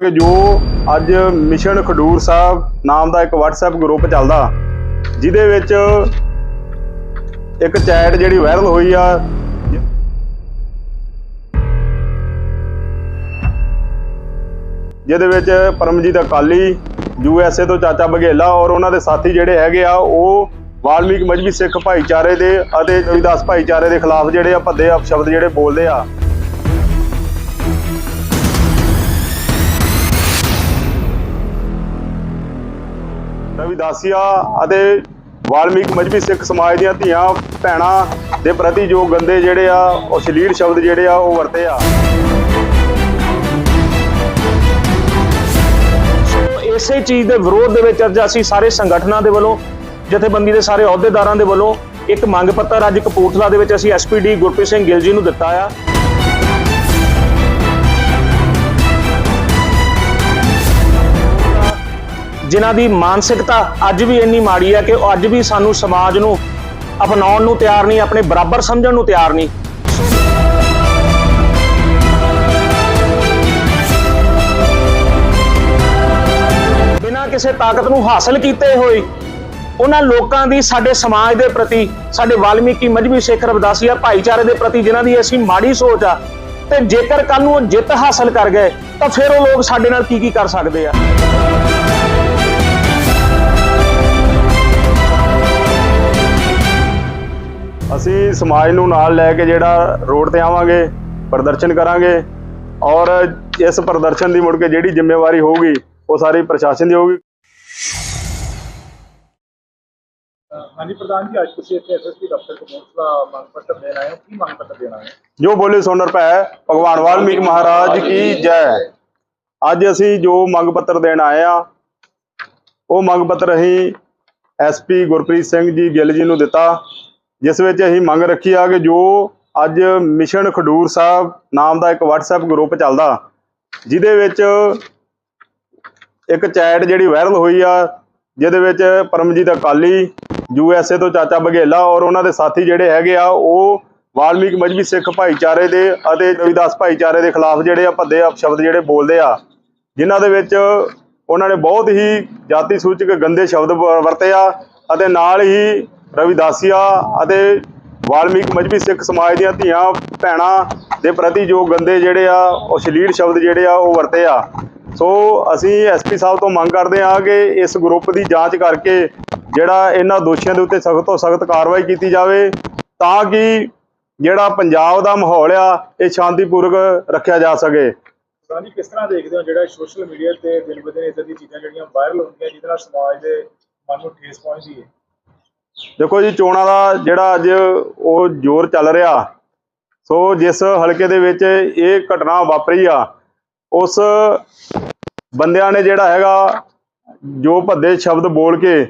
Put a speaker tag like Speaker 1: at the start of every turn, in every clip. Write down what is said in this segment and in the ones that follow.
Speaker 1: ਕਿ ਜੋ ਅੱਜ ਮਿਸ਼ਨ ਖਡੂਰ ਸਾਹਿਬ ਨਾਮ ਦਾ ਇੱਕ WhatsApp ਗਰੁੱਪ ਚੱਲਦਾ, ਜਿਹਦੇ ਵਿੱਚ ਇੱਕ ਚੈਟ ਜਿਹੜੀ ਵਾਇਰਲ ਹੋਈ ਆ। ਜਿਹਦੇ ਵਿੱਚ ਪਰਮਜੀਤ ਅਕਾਲੀ ਯੂਐਸਏ ਤੋਂ ਚਾਚਾ ਬਘੇਲਾ ਔਰ ਉਹਨਾਂ ਦੇ ਸਾਥੀ ਜਿਹੜੇ ਹੈਗੇ ਆ, ਉਹ ਵਾਲਮੀਕ ਮਜਬੀ ਸਿੱਖ ਭਾਈਚਾਰੇ ਦੇ ਅਤੇ ਰਵਿਦਾਸ ਭਾਈਚਾਰੇ ਦੇ ਖਿਲਾਫ ਜਿਹੜੇ ਆ ਭੱਦੇ ਅਪਸ਼ਬਦ ਜਿਹੜੇ ਬੋਲਦੇ ਆ। ਰਵਿਦਾਸੀਆ ਅਤੇ ਵਾਲਮੀਕ ਮਜਬੀ ਸਿੱਖ ਸਮਾਜ ਦੀਆਂ ਧੀਆਂ, ਭੈਣਾਂ ਦੇ ਪ੍ਰਤੀ ਜੋ ਗੰਦੇ ਜਿਹੜੇ ਆ, ਉਹ ਸ਼ਲੀਲ ਸ਼ਬਦ ਜਿਹੜੇ ਆ, ਉਹ ਵਰਤੇ ਆ।
Speaker 2: ਇਸੇ ਚੀਜ਼ ਦੇ ਵਿਰੋਧ ਦੇ ਵਿੱਚ ਅੱਜ ਅਸੀਂ ਸਾਰੇ ਸੰਗਠਨਾਂ ਦੇ ਵੱਲੋਂ, ਜਥੇਬੰਦੀ ਦੇ ਸਾਰੇ ਅਹੁਦੇਦਾਰਾਂ ਦੇ ਵੱਲੋਂ ਇੱਕ ਮੰਗ ਪੱਤਰ ਅੱਜ ਕਪੂਰਥਲਾ ਦੇ ਵਿੱਚ ਅਸੀਂ ਐਸਪੀਡੀ ਗੁਰਪ੍ਰੀਤ ਸਿੰਘ ਗਿੱਲ ਜੀ ਨੂੰ ਦਿੱਤਾ ਆ। ਜਿਨ੍ਹਾਂ ਦੀ ਮਾਨਸਿਕਤਾ ਅੱਜ ਵੀ ਇੰਨੀ ਮਾੜੀ ਹੈ ਕਿ ਉਹ ਅੱਜ ਵੀ ਸਾਨੂੰ ਸਮਾਜ ਨੂੰ ਅਪਣਾਉਣ ਨੂੰ ਤਿਆਰ ਨਹੀਂ, ਆਪਣੇ ਬਰਾਬਰ ਸਮਝਣ ਨੂੰ ਤਿਆਰ ਨਹੀਂ। ਬਿਨਾਂ ਕਿਸੇ ਤਾਕਤ ਨੂੰ ਹਾਸਲ ਕੀਤੇ ਹੋਏ, ਉਹਨਾਂ ਲੋਕਾਂ ਦੀ ਸਾਡੇ ਸਮਾਜ ਦੇ ਪ੍ਰਤੀ, ਸਾਡੇ ਵਾਲਮੀਕੀ ਮਜਬੀ ਸਿੱਖ ਰਵਦਾਸੀਆ ਭਾਈਚਾਰੇ ਦੇ ਪ੍ਰਤੀ ਜਿਨ੍ਹਾਂ ਦੀ ਅਸੀਂ ਮਾੜੀ ਸੋਚ ਆ, ਤੇ ਜੇਕਰ ਕੱਲ ਨੂੰ ਉਹ ਜਿੱਤ ਹਾਸਲ ਕਰ ਗਏ, ਤਾਂ ਫਿਰ ਉਹ ਲੋਕ ਸਾਡੇ ਨਾਲ ਕੀ ਕੀ ਕਰ ਸਕਦੇ ਆ?
Speaker 1: ਅਸੀਂ ਸਮਾਜ ਨੂੰ ਨਾਲ ਲੈ ਕੇ ਜਿਹੜਾ ਰੋਡ ਤੇ ਆਵਾਂਗੇ ਪ੍ਰਦਰਸ਼ਨ ਕਰਾਂਗੇ ਔਰ ਇਸ ਪ੍ਰਦਰਸ਼ਨ ਦੀ ਮੁੜ ਕੇ ਜਿਹੜੀ ਜ਼ਿੰਮੇਵਾਰੀ ਹੋਊਗੀ ਉਹ ਸਾਰੀ ਪ੍ਰਸ਼ਾਸਨ ਦੀ ਹੋਊਗੀ।
Speaker 3: ਹਾਂਜੀ ਪ੍ਰਧਾਨ ਜੀ ਅੱਜ ਤੁਸੀਂ ਇੱਥੇ ਐਸਐਸਪੀ ਦਫ਼ਤਰ ਕਪੂਰਥਲਾ ਮੰਗ ਪੱਤਰ ਦੇਣ ਆਏ ਹੋ। ਕੀ ਮੰਗ ਪੱਤਰ ਦੇਣ ਆਏ ਹੋ?
Speaker 1: ਜੋ ਬੋਲੇ ਸੋਨਰ ਪੈ ਭਗਵਾਨ ਵਾਲਮੀਕ ਮਹਾਰਾਜ ਕੀ ਜੈ। ਅੱਜ ਅਸੀਂ ਜੋ ਮੰਗ ਪੱਤਰ ਦੇਣ ਆਏ ਆ ਉਹ ਮੰਗ ਪੱਤਰ ਅਸੀਂ ਐਸਪੀ ਗੁਰਪ੍ਰੀਤ ਸਿੰਘ ਜੀ ਗਿੱਲ ਜੀ ਨੂੰ ਦਿੱਤਾ। ਜਿਸ ਵਿੱਚ ਅਸੀਂ ਮੰਗ ਰੱਖੀ ਆ ਕਿ ਜੋ ਅੱਜ ਮਿਸ਼ਨ ਖਡੂਰ ਸਾਹਿਬ ਨਾਮ ਦਾ ਇੱਕ WhatsApp ਗਰੁੱਪ ਚੱਲਦਾ, ਜਿਹਦੇ ਵਿੱਚ ਇੱਕ ਚੈਟ ਜਿਹੜੀ ਵਾਇਰਲ ਹੋਈ ਆ, ਜਿਹਦੇ ਵਿੱਚ ਪਰਮਜੀਤ ਅਕਾਲੀ ਯੂਐਸਏ ਤੋਂ ਚਾਚਾ ਬਘੇਲਾ ਔਰ ਉਹਨਾਂ ਦੇ ਸਾਥੀ ਜਿਹੜੇ ਹੈਗੇ ਆ, ਉਹ ਵਾਲਮੀਕ ਮਜਬੀ ਸਿੱਖ ਭਾਈਚਾਰੇ ਦੇ ਅਤੇ ਰਵਿਦਾਸ ਭਾਈਚਾਰੇ ਦੇ ਖਿਲਾਫ ਜਿਹੜੇ ਆ ਭੱਦੇ ਅਪਸ਼ਬਦ ਜਿਹੜੇ ਬੋਲਦੇ ਆ, ਜਿਨ੍ਹਾਂ ਦੇ ਵਿੱਚ ਉਹਨਾਂ ਨੇ ਬਹੁਤ ਹੀ ਜਾਤੀ ਸੂਚਕ ਗੰਦੇ ਸ਼ਬਦ ਵ- ਵਰਤੇ ਆ ਅਤੇ ਨਾਲ ਹੀ ਰਵਿਦਾਸੀਆ ਅਤੇ ਵਾਲਮੀਕ ਮਜਬੀ ਸਿੱਖ ਸਮਾਜ ਦੀਆਂ ਧੀਆਂ, ਭੈਣਾਂ ਦੇ ਪ੍ਰਤੀ ਜੋ ਗੰਦੇ ਜਿਹੜੇ ਆ, ਉਹ ਸ਼ਲੀਲ ਸ਼ਬਦ ਜਿਹੜੇ ਆ, ਉਹ ਵਰਤੇ ਆ। ਸੋ ਅਸੀਂ ਐਸਪੀ ਸਾਹਿਬ ਤੋਂ ਮੰਗ ਕਰਦੇ ਹਾਂ ਕਿ ਇਸ ਗਰੁੱਪ ਦੀ ਜਾਂਚ ਕਰਕੇ ਜਿਹੜਾ ਇਹਨਾਂ ਦੋਸ਼ੀਆਂ ਦੇ ਉੱਤੇ ਸਖਤ ਤੋਂ ਸਖਤ ਕਾਰਵਾਈ ਕੀਤੀ ਜਾਵੇ ਤਾਂ ਕਿ ਜਿਹੜਾ ਪੰਜਾਬ ਦਾ ਮਾਹੌਲ ਆ, ਇਹ ਸ਼ਾਂਤੀਪੂਰਵਕ ਰੱਖਿਆ ਜਾ ਸਕੇ।
Speaker 3: ਪ੍ਰਧਾਨ ਕਿਸ ਤਰ੍ਹਾਂ ਦੇਖਦੇ ਹੋ ਜਿਹੜਾ ਸੋਸ਼ਲ ਮੀਡੀਆ ਤੇ ਦਿਨ ਬ ਦਿਨ ਇਦਾਂ ਦੀਆਂ ਚੀਜ਼ਾਂ ਜਿਹੜੀਆਂ ਵਾਇਰਲ ਹੁੰਦੀਆਂ, ਜਿਹਦੇ ਨਾਲ ਸਮਾਜ ਦੇ ਮਨ ਨੂੰ ਠੇਸ ਪਹੁੰਚਦੀ ਹੈ?
Speaker 1: ਦੇਖੋ ਜੀ, ਚੋਣਾਂ ਦਾ ਜਿਹੜਾ ਅੱਜ ਉਹ ਜ਼ੋਰ ਚੱਲ ਰਿਹਾ, ਸੋ ਜਿਸ ਹਲਕੇ ਦੇ ਵਿੱਚ ਇਹ ਘਟਨਾ ਵਾਪਰੀ ਆ, ਉਸ ਬੰਦਿਆਂ ਨੇ ਜਿਹੜਾ ਹੈਗਾ, ਜੋ ਭੱਦੇ ਸ਼ਬਦ ਬੋਲ ਕੇ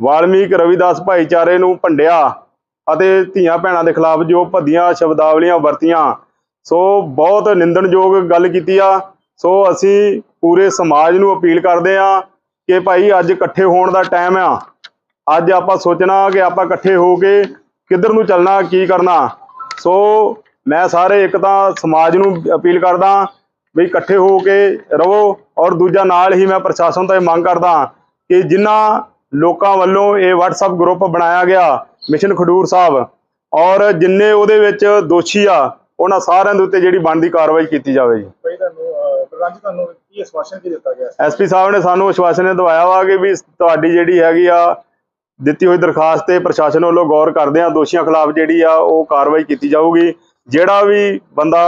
Speaker 1: ਵਾਲਮੀਕ ਰਵਿਦਾਸ ਭਾਈਚਾਰੇ ਨੂੰ ਭੰਡਿਆ ਅਤੇ ਧੀਆਂ ਭੈਣਾਂ ਦੇ ਖਿਲਾਫ ਜੋ ਭੱਦੀਆਂ ਸ਼ਬਦਾਵਲੀਆਂ ਵਰਤੀਆਂ, ਸੋ ਬਹੁਤ ਨਿੰਦਣਯੋਗ ਗੱਲ ਕੀਤੀ ਆ, ਸੋ ਅਸੀਂ ਪੂਰੇ ਸਮਾਜ ਨੂੰ ਅਪੀਲ ਕਰਦੇ ਆ ਕਿ ਭਾਈ ਅੱਜ ਇਕੱਠੇ ਹੋਣ ਦਾ ਟਾਈਮ ਆ। ਅੱਜ ਆਪਾਂ ਸੋਚਣਾ ਕਿ ਆਪਾਂ ਇਕੱਠੇ ਹੋ ਕੇ ਕਿੱਧਰ ਨੂੰ ਚੱਲਣਾ ਕੀ ਕਰਨਾ। ਸੋ ਮੈਂ ਸਾਰੇ ਇੱਕ ਤਾਂ ਸਮਾਜ ਨੂੰ ਅਪੀਲ ਕਰਦਾ ਵੀ ਇਕੱਠੇ ਹੋ ਕੇ ਰਹੋ ਔਰ ਦੂਜਾ ਨਾਲ ਹੀ ਮੈਂ ਪ੍ਰਸ਼ਾਸਨ ਤੋਂ ਇਹ ਮੰਗ ਕਰਦਾ ਕਿ ਜਿਨ੍ਹਾਂ ਲੋਕਾਂ ਵੱਲੋਂ ਇਹ WhatsApp ਗਰੁੱਪ ਬਣਾਇਆ ਗਿਆ ਮਿਸ਼ਨ ਖਡੂਰ ਸਾਹਿਬ ਔਰ ਜਿੰਨੇ ਉਹਦੇ ਵਿੱਚ ਦੋਸ਼ੀ ਆ ਉਹਨਾਂ ਸਾਰਿਆਂ ਦੇ ਉੱਤੇ ਜਿਹੜੀ ਬਣਦੀ ਕਾਰਵਾਈ ਕੀਤੀ ਜਾਵੇ ਜੀ।
Speaker 3: ਭਾਈ ਤੁਹਾਨੂੰ ਅਹ, ਪ੍ਰਧਾਨ ਜੀ ਤੁਹਾਨੂੰ ਕੀ ਆਸ਼ਵਾਸਨ ਕੀ ਦਿੱਤਾ ਗਿਆ?
Speaker 1: ਐਸਪੀ ਸਾਹਿਬ ਨੇ ਸਾਨੂੰ ਵਿਸ਼ਵਾਸ ਨੇ ਦਵਾਇਆ ਵਾ ਕਿ ਵੀ ਤੁਹਾਡੀ ਜਿਹੜੀ ਹੈਗੀ ਆ ਦਿੱਤੀ ਹੋਈ ਦਰਖਾਸਤ ਤੇ ਪ੍ਰਸ਼ਾਸਨ ਵੱਲੋਂ ਗੌਰ ਕਰਦੇ ਆ ਦੋਸ਼ੀਆਂ ਖਿਲਾਫ ਜਿਹੜੀ ਆ ਉਹ ਕਾਰਵਾਈ ਕੀਤੀ ਜਾਊਗੀ। ਜਿਹੜਾ ਵੀ ਬੰਦਾ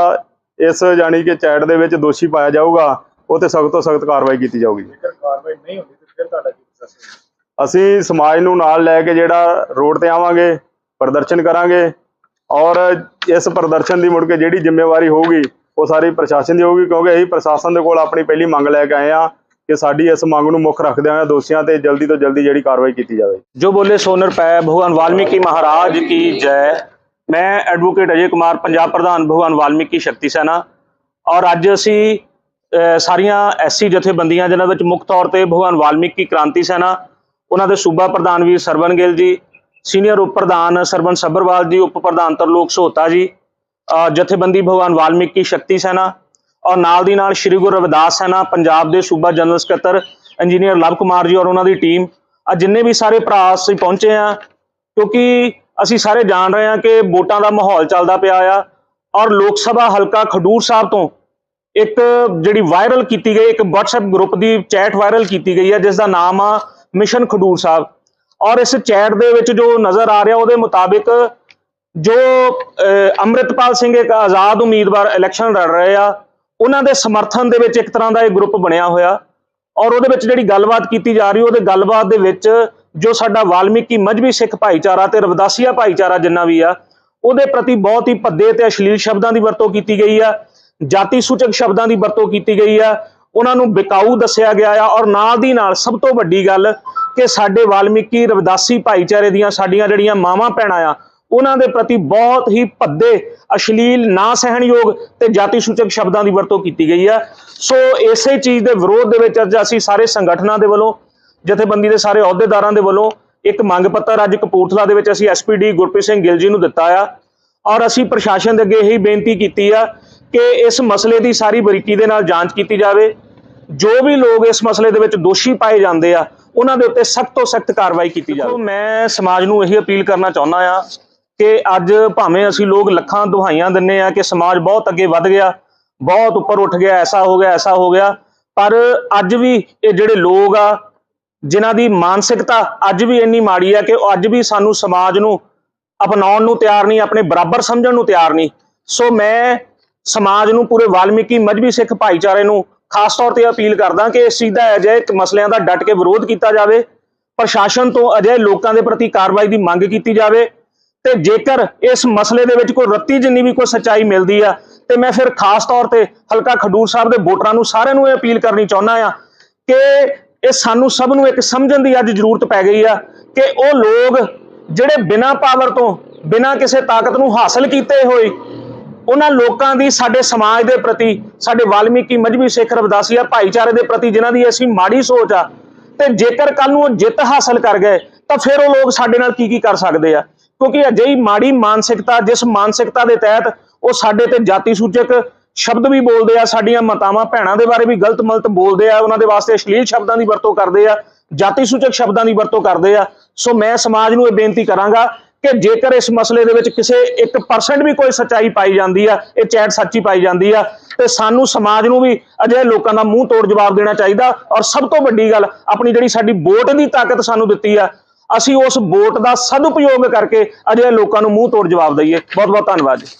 Speaker 1: ਇਸ ਜਾਣੀ ਕਿ ਚੈਟ ਦੇ ਵਿੱਚ ਦੋਸ਼ੀ ਪਾਇਆ ਜਾਊਗਾ ਉਹ ਤੇ ਸਖਤ ਤੋਂ ਸਖਤ ਕਾਰਵਾਈ ਕੀਤੀ ਜਾਊਗੀ
Speaker 3: ਜੇਕਰ ਕਾਰਵਾਈ ਨਹੀਂ ਹੁੰਦੀ ਤਾਂ ਫਿਰ ਤੁਹਾਡਾ ਕੀ
Speaker 1: ਅਸੀਂ ਸਮਾਜ ਨੂੰ ਨਾਲ ਲੈ ਕੇ ਜਿਹੜਾ ਰੋਡ ਤੇ ਆਵਾਂਗੇ ਪ੍ਰਦਰਸ਼ਨ ਕਰਾਂਗੇ ਔਰ ਇਸ ਪ੍ਰਦਰਸ਼ਨ ਦੀ ਮੁੜ ਕੇ ਜਿਹੜੀ ਜ਼ਿੰਮੇਵਾਰੀ ਹੋਊਗੀ ਉਹ ਸਾਰੀ ਪ੍ਰਸ਼ਾਸਨ ਦੀ ਹੋਊਗੀ ਕਿਉਂਕਿ ਅਸੀਂ ਪ੍ਰਸ਼ਾਸਨ ਦੇ ਕੋਲ ਆਪਣੀ ਪਹਿਲੀ ਮੰਗ ਲੈ ਕੇ ਆਏ ਆ ਕਿ ਸਾਡੀ ਇਸ ਮੰਗ ਨੂੰ ਮੁੱਖ ਰੱਖਦੇ ਹੋਏ ਦੋਸ਼ੀਆਂ ਤੇ ਜਲਦੀ ਤੋਂ ਜਲਦੀ ਜਿਹੜੀ ਕਾਰਵਾਈ ਕੀਤੀ ਜਾਵੇ।
Speaker 2: ਜੋ ਬੋਲੇ ਸੋਨਰ ਪੈ, ਭਗਵਾਨ ਵਾਲਮੀਕੀ ਮਹਾਰਾਜ ਕੀ ਜੈ। ਮੈਂ ਐਡਵੋਕੇਟ ਅਜੇ ਕੁਮਾਰ, ਪੰਜਾਬ ਪ੍ਰਧਾਨ ਭਗਵਾਨ ਵਾਲਮੀਕੀ ਸ਼ਕਤੀ ਸੈਨਾ। ਔਰ ਅੱਜ ਅਸੀਂ ਸਾਰੀਆਂ ਐਸੀ ਜਥੇਬੰਦੀਆਂ, ਜਿਨ੍ਹਾਂ ਵਿੱਚ ਮੁੱਖ ਤੌਰ ਤੇ ਭਗਵਾਨ ਵਾਲਮੀਕੀ ਕ੍ਰਾਂਤੀ ਸੈਨਾ, ਉਹਨਾਂ ਦੇ ਸੂਬਾ ਪ੍ਰਧਾਨ ਵੀਰ ਸਰਵਨ ਗਿੱਲ ਜੀ, ਸੀਨੀਅਰ ਉਪ ਪ੍ਰਧਾਨ ਸਰਵਨ ਸੱਬਰਵਾਲ ਜੀ, ਉਪ ਪ੍ਰਧਾਨ ਤਰਲੋਕ ਸੋਤਾ ਜੀ ਜਥੇਬੰਦੀ ਭਗਵਾਨ ਵਾਲਮੀਕੀ ਸ਼ਕਤੀ ਸੈਨਾ ਔਰ ਨਾਲ ਦੀ ਨਾਲ ਸ੍ਰੀ ਗੁਰੂ ਰਵਿਦਾਸ ਸੈਨਾ ਪੰਜਾਬ ਦੇ ਸੂਬਾ ਜਨਰਲ ਸਕੱਤਰ ਇੰਜੀਨੀਅਰ ਲਵ ਕੁਮਾਰ ਜੀ ਔਰ ਉਹਨਾਂ ਦੀ ਟੀਮ ਆ ਜਿੰਨੇ ਵੀ ਸਾਰੇ ਭਰਾ ਅਸੀਂ ਪਹੁੰਚੇ ਆ ਕਿਉਂਕਿ ਅਸੀਂ ਸਾਰੇ ਜਾਣ ਰਹੇ ਹਾਂ ਕਿ ਵੋਟਾਂ ਦਾ ਮਾਹੌਲ ਚੱਲਦਾ ਪਿਆ ਆ ਔਰ ਲੋਕ ਸਭਾ ਹਲਕਾ ਖਡੂਰ ਸਾਹਿਬ ਤੋਂ ਇੱਕ ਜਿਹੜੀ ਵਾਇਰਲ ਕੀਤੀ ਗਈ ਇੱਕ WhatsApp ਗਰੁੱਪ ਦੀ ਚੈਟ ਵਾਇਰਲ ਕੀਤੀ ਗਈ ਹੈ ਜਿਸ ਦਾ ਨਾਮ ਆ ਮਿਸ਼ਨ ਖਡੂਰ ਸਾਹਿਬ। ਔਰ ਇਸ ਚੈਟ ਦੇ ਵਿੱਚ ਜੋ ਨਜ਼ਰ ਆ ਰਿਹਾ ਉਹਦੇ ਮੁਤਾਬਿਕ ਜੋ ਅਹ, ਅੰਮ੍ਰਿਤਪਾਲ ਸਿੰਘ ਇੱਕ ਆਜ਼ਾਦ ਉਮੀਦਵਾਰ ਇਲੈਕਸ਼ਨ ਲੜ ਰਹੇ ਆ ਉਹਨਾਂ ਦੇ ਸਮਰਥਨ ਦੇ ਵਿੱਚ ਇੱਕ ਤਰ੍ਹਾਂ ਦਾ ਇਹ ਗਰੁੱਪ ਬਣਿਆ ਹੋਇਆ ਔਰ ਉਹਦੇ ਵਿੱਚ ਜਿਹੜੀ ਗੱਲਬਾਤ ਕੀਤੀ ਜਾ ਰਹੀ, ਉਹਦੇ ਗੱਲਬਾਤ ਦੇ ਵਿੱਚ ਜੋ ਸਾਡਾ ਵਾਲਮੀਕੀ ਮਜਬੀ ਸਿੱਖ ਭਾਈਚਾਰਾ ਤੇ ਰਵਦਾਸੀਆ ਭਾਈਚਾਰਾ ਜਿੰਨਾ ਵੀ ਆ, ਉਹਦੇ ਪ੍ਰਤੀ ਬਹੁਤ ਹੀ ਭੱਦੇ ਤੇ ਅਸ਼ਲੀਲ ਸ਼ਬਦਾਂ ਦੀ ਵਰਤੋਂ ਕੀਤੀ ਗਈ ਆ, ਜਾਤੀ ਸੂਚਕ ਸ਼ਬਦਾਂ ਦੀ ਵਰਤੋਂ ਕੀਤੀ ਗਈ ਆ, ਉਹਨਾਂ ਨੂੰ ਬਿਕਾਊ ਦੱਸਿਆ ਗਿਆ ਆ ਔਰ ਨਾਲ ਦੀ ਨਾਲ ਸਭ ਤੋਂ ਵੱਡੀ ਗੱਲ ਕਿ ਸਾਡੇ ਵਾਲਮੀਕੀ ਰਵਦਾਸੀ ਭਾਈਚਾਰੇ ਦੀਆਂ ਸਾਡੀਆਂ ਜਿਹੜੀਆਂ ਮਾਵਾਂ ਭੈਣਾਂ ਆ ਉਹਨਾਂ ਦੇ ਪ੍ਰਤੀ ਬਹੁਤ ਹੀ ਭੱਦੇ, ਅਸ਼ਲੀਲ ਨਾ ਸਹਿਣਯੋਗ ਤੇ ਜਾਤੀ ਸੂਚਕ ਸ਼ਬਦਾਂ ਦੀ ਵਰਤੋਂ ਕੀਤੀ ਗਈ ਹੈ ਸੋ ਇਸੇ ਚੀਜ਼ ਦੇ ਵਿਰੋਧ ਦੇ ਵਿੱਚ ਅੱਜ ਅਸੀਂ ਸਾਰੇ ਸੰਗਠਨਾਂ ਦੇ ਵੱਲੋਂ, ਜਥੇਬੰਦੀ ਦੇ ਸਾਰੇ ਅਹੁਦੇਦਾਰਾਂ ਦੇ ਵੱਲੋਂ ਇੱਕ ਮੰਗ ਪੱਤਰ ਅੱਜ ਕਪੂਰਥਲਾ ਦੇ ਵਿੱਚ ਅਸੀਂ ਐਸਪੀਡੀ ਗੁਰਪ੍ਰੀਤ ਸਿੰਘ ਗਿੱਲ ਜੀ ਨੂੰ ਦਿੱਤਾ ਆ। ਔਰ ਅਸੀਂ ਪ੍ਰਸ਼ਾਸਨ ਦੇ ਅੱਗੇ ਇਹੀ ਬੇਨਤੀ ਕੀਤੀ ਆ ਕਿ ਇਸ ਮਸਲੇ ਦੀ ਸਾਰੀ ਬਰੀਕੀ ਦੇ ਨਾਲ ਜਾਂਚ ਕੀਤੀ ਜਾਵੇ। ਜੋ ਵੀ ਲੋਕ ਇਸ ਮਸਲੇ ਦੇ ਵਿੱਚ ਦੋਸ਼ੀ ਪਾਏ ਜਾਂਦੇ ਆ, ਉਹਨਾਂ ਦੇ ਉੱਤੇ ਸਖਤ ਤੋਂ ਸਖਤ ਕਾਰਵਾਈ ਕੀਤੀ ਜਾਵੇ। ਮੈਂ ਸਮਾਜ ਨੂੰ ਇਹੀ ਅਪੀਲ ਕਰਨਾ ਚਾਹੁੰਦਾ ਆ ਕਿ ਅੱਜ ਭਾਵੇਂ ਅਸੀਂ ਲੋਕ ਲੱਖਾਂ ਦੁਹਾਈਆਂ ਦਿੰਨੇ ਆ ਕਿ ਸਮਾਜ ਬਹੁਤ ਅੱਗੇ ਵੱਧ ਗਿਆ, ਬਹੁਤ ਉੱਪਰ ਉੱਠ ਗਿਆ, ਐਸਾ ਹੋ ਗਿਆ, ਐਸਾ ਹੋ ਗਿਆ, ਪਰ ਅੱਜ ਵੀ ਇਹ ਜਿਹੜੇ ਲੋਕ ਆ, ਜਿਨ੍ਹਾਂ ਦੀ ਮਾਨਸਿਕਤਾ ਅੱਜ ਵੀ ਇੰਨੀ ਮਾੜੀ ਆ ਕਿ ਉਹ ਅੱਜ ਵੀ ਸਾਨੂੰ ਸਮਾਜ ਨੂੰ ਅਪਣਾਉਣ ਨੂੰ ਤਿਆਰ ਨਹੀਂ, ਆਪਣੇ ਬਰਾਬਰ ਸਮਝਣ ਨੂੰ ਤਿਆਰ ਨਹੀਂ। ਸੋ ਮੈਂ ਸਮਾਜ ਨੂੰ ਪੂਰੇ ਵਾਲਮੀਕੀ, ਮਜਬੀ ਸਿੱਖ ਭਾਈਚਾਰੇ ਨੂੰ ਖਾਸ ਤੌਰ ਤੇ ਅਪੀਲ ਕਰਦਾ ਕਿ ਇਸ ਚੀਜ਼ ਦਾ ਅਜਿਹੇ ਮਸਲਿਆਂ ਦਾ ਡਟ ਕੇ ਵਿਰੋਧ ਕੀਤਾ ਜਾਵੇ, ਪ੍ਰਸ਼ਾਸਨ ਤੋਂ ਅਜਿਹੇ ਲੋਕਾਂ ਦੇ ਪ੍ਰਤੀ ਕਾਰਵਾਈ ਦੀ ਮੰਗ ਕੀਤੀ ਜਾਵੇ ਤੇ ਜੇਕਰ ਇਸ ਮਸਲੇ ਦੇ ਵਿੱਚ ਕੋਈ ਰੱਤੀ ਜਿੰਨੀ ਵੀ ਕੋਈ ਸੱਚਾਈ ਮਿਲਦੀ ਆ, ਤੇ ਮੈਂ ਫਿਰ ਖਾਸ ਤੌਰ ਤੇ ਹਲਕਾ ਖਡੂਰ ਸਾਹਿਬ ਦੇ ਵੋਟਰਾਂ ਨੂੰ ਸਾਰਿਆਂ ਨੂੰ ਇਹ ਅਪੀਲ ਕਰਨੀ ਚਾਹੁੰਦਾ ਆ ਕਿ ਇਹ ਸਾਨੂੰ ਸਭ ਨੂੰ ਇੱਕ ਸਮਝਣ ਦੀ ਅੱਜ ਜ਼ਰੂਰਤ ਪੈ ਗਈ ਆ ਕਿ ਉਹ ਲੋਕ ਜਿਹੜੇ ਬਿਨਾਂ ਪਾਵਰ ਤੋਂ, ਬਿਨਾਂ ਕਿਸੇ ਤਾਕਤ ਨੂੰ ਹਾਸਲ ਕੀਤੇ ਹੋਏ, ਉਹਨਾਂ ਲੋਕਾਂ ਦੀ ਸਾਡੇ ਸਮਾਜ ਦੇ ਪ੍ਰਤੀ, ਸਾਡੇ ਵਾਲਮੀਕੀ ਮਜਬੀ ਸਿੱਖ ਰਵਿਦਾਸੀਆ ਭਾਈਚਾਰੇ ਦੇ ਪ੍ਰਤੀ ਜਿਨ੍ਹਾਂ ਦੀ ਅਸੀਂ ਮਾੜੀ ਸੋਚ ਆ, ਤੇ ਜੇਕਰ ਕੱਲ ਨੂੰ ਉਹ ਜਿੱਤ ਹਾਸਲ ਕਰ ਗਏ, ਤਾਂ ਫਿਰ ਉਹ ਲੋਕ ਸਾਡੇ ਨਾਲ ਕੀ ਕੀ ਕਰ ਸਕਦੇ ਆ। ਕਿਉਂਕਿ ਅਜਿਹੀ ਮਾੜੀ ਮਾਨਸਿਕਤਾ, ਜਿਸ ਮਾਨਸਿਕਤਾ ਦੇ ਤਹਿਤ ਉਹ ਸਾਡੇ ਤੇ ਜਾਤੀ ਸੂਚਕ ਸ਼ਬਦ ਵੀ ਬੋਲਦੇ ਆ, ਸਾਡੀਆਂ ਮਾਤਾਵਾਂ ਭੈਣਾਂ ਦੇ ਬਾਰੇ ਵੀ ਗਲਤ ਮਲਤ ਬੋਲਦੇ ਆ, ਉਹਨਾਂ ਦੇ ਵਾਸਤੇ ਅਸ਼ਲੀਲ ਸ਼ਬਦਾਂ ਦੀ ਵਰਤੋਂ ਕਰਦੇ ਆ, ਜਾਤੀ ਸੂਚਕ ਸ਼ਬਦਾਂ ਦੀ ਵਰਤੋਂ ਕਰਦੇ ਆ। ਸੋ ਮੈਂ ਸਮਾਜ ਨੂੰ ਇਹ ਬੇਨਤੀ ਕਰਾਂਗਾ ਕਿ ਜੇਕਰ ਇਸ ਮਸਲੇ ਦੇ ਵਿੱਚ ਕਿਸੇ 1% ਵੀ ਕੋਈ ਸੱਚਾਈ ਪਾਈ ਜਾਂਦੀ ਆ, ਇਹ ਚੈਟ ਸੱਚੀ ਪਾਈ ਜਾਂਦੀ ਆ, ਤੇ ਸਾਨੂੰ ਸਮਾਜ ਨੂੰ ਵੀ ਅਜਿਹੇ ਲੋਕਾਂ ਦਾ ਮੂੰਹ ਤੋੜ ਜਵਾਬ ਦੇਣਾ ਚਾਹੀਦਾ ਔਰ ਸਭ ਤੋਂ ਵੱਡੀ ਗੱਲ, ਆਪਣੀ ਜਿਹੜੀ ਸਾਡੀ ਵੋਟ ਦੀ ਤਾਕਤ ਸਾਨੂੰ ਦਿੱਤੀ ਆ ਅਸੀਂ ਉਸ ਵੋਟ ਦਾ ਸਦਉਪਯੋਗ ਕਰਕੇ ਅਜਿਹੇ ਲੋਕਾਂ ਨੂੰ ਮੂੰਹ ਤੋੜ ਜਵਾਬ ਦਈਏ। ਬਹੁਤ ਬਹੁਤ ਧੰਨਵਾਦ ਜੀ।